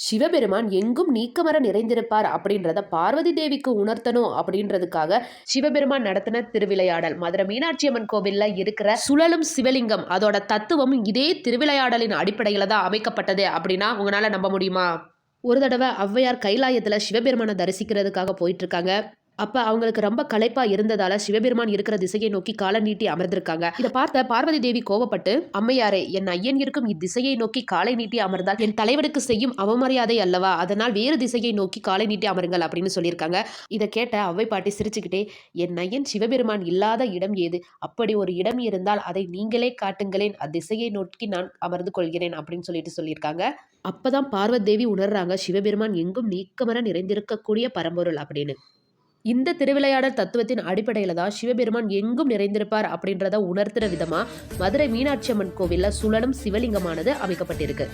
சிவபெருமான் எங்கும் நீக்கமர நிறைந்திருப்பார் அப்படின்றத பார்வதி தேவிக்கு உணர்த்தணும் அப்படின்றதுக்காக சிவபெருமான் நடத்தின திருவிளையாடல். மதுரை மீனாட்சி அம்மன் கோவில்ல இருக்கிற சுழலும் சிவலிங்கம் அதோட தத்துவம் இதே திருவிளையாடலின் அடிப்படையில தான் அமைக்கப்பட்டது அப்படின்னா உங்களால நம்ப முடியுமா? ஒரு தடவை ஔவையார் கைலாயத்தில் சிவபெருமானை தரிசிக்கிறதுக்காக போயிட்டு இருக்காங்க. அப்போ அவங்களுக்கு ரொம்ப களைப்பா இருந்ததால சிவபெருமான் இருக்கிற திசையை நோக்கி காலை நீட்டி அமர்ந்திருக்காங்க. இதை பார்த்த பார்வதி தேவி கோவப்பட்டு அம்மையாரே என் ஐயன் இருக்கும் இத்திசையை நோக்கி காலை நீட்டி அமர்ந்தால் என் தலைவனுக்கு செய்யும் அவமரியாதை அல்லவா? அதனால் வேறு திசையை நோக்கி காலை நீட்டி அமருங்கள் அப்படின்னு சொல்லியிருக்காங்க. இதை கேட்ட அவ்வை பாட்டி சிரிச்சுக்கிட்டே என் ஐயன் சிவபெருமான் இல்லாத இடம் ஏது? அப்படி ஒரு இடம் இருந்தால் அதை நீங்களே காட்டுங்களேன். அத்திசையை நோக்கி நான் அமர்ந்து கொள்கிறேன் அப்படின்னு சொல்லிட்டு சொல்லியிருக்காங்க. அப்பதான் பார்வதி தேவி உணர்றாங்க சிவபெருமான் எங்கும் நீக்கமர நிறைந்திருக்கக்கூடிய பரம்பொருள் அப்படின்னு. இந்த திருவிளையாடல் தத்துவத்தின் அடிப்படையில் தான் சிவபெருமான் எங்கும் நிறைந்திருப்பார் அப்படின்றத உணர்த்துற விதமா மதுரை மீனாட்சி அம்மன் கோவில்ல சுழலும் சிவலிங்கமானது அமைக்கப்பட்டிருக்கு.